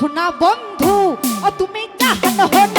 শোনা বন্ধু ও তুমি জানো না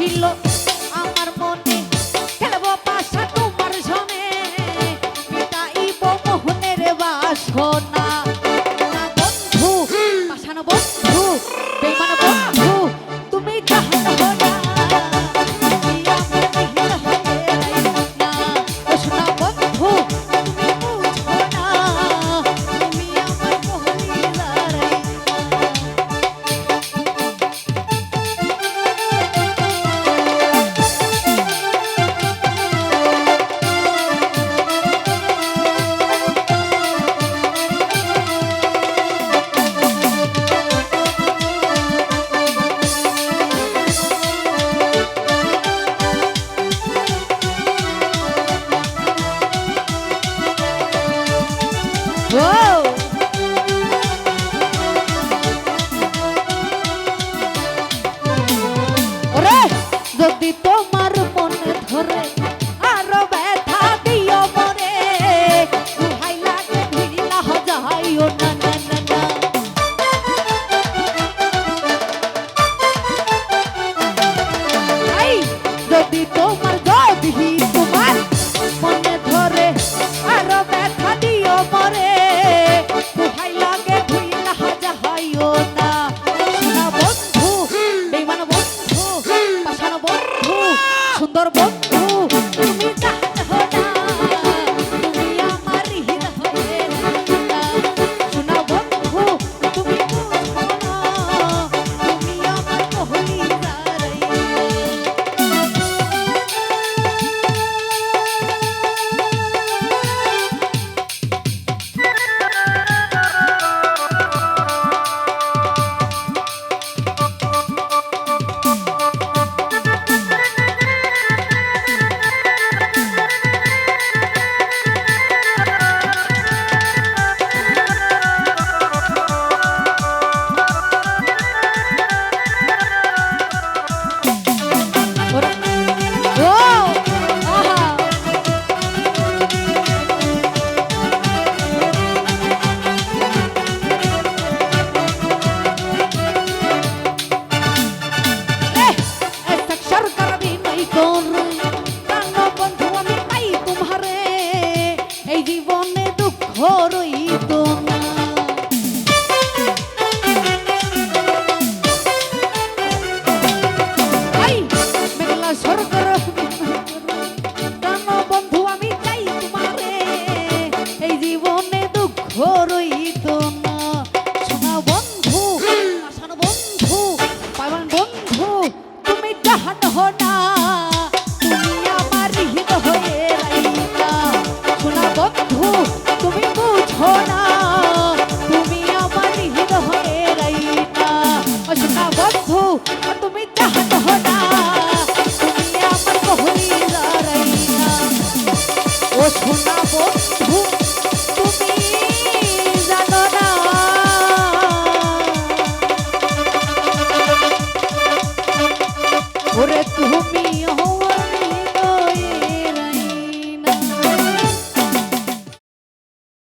ছিল হইত না। সোনা বন্ধু বন্ধু পাগল বন্ধু তুমি ডাহান হো না।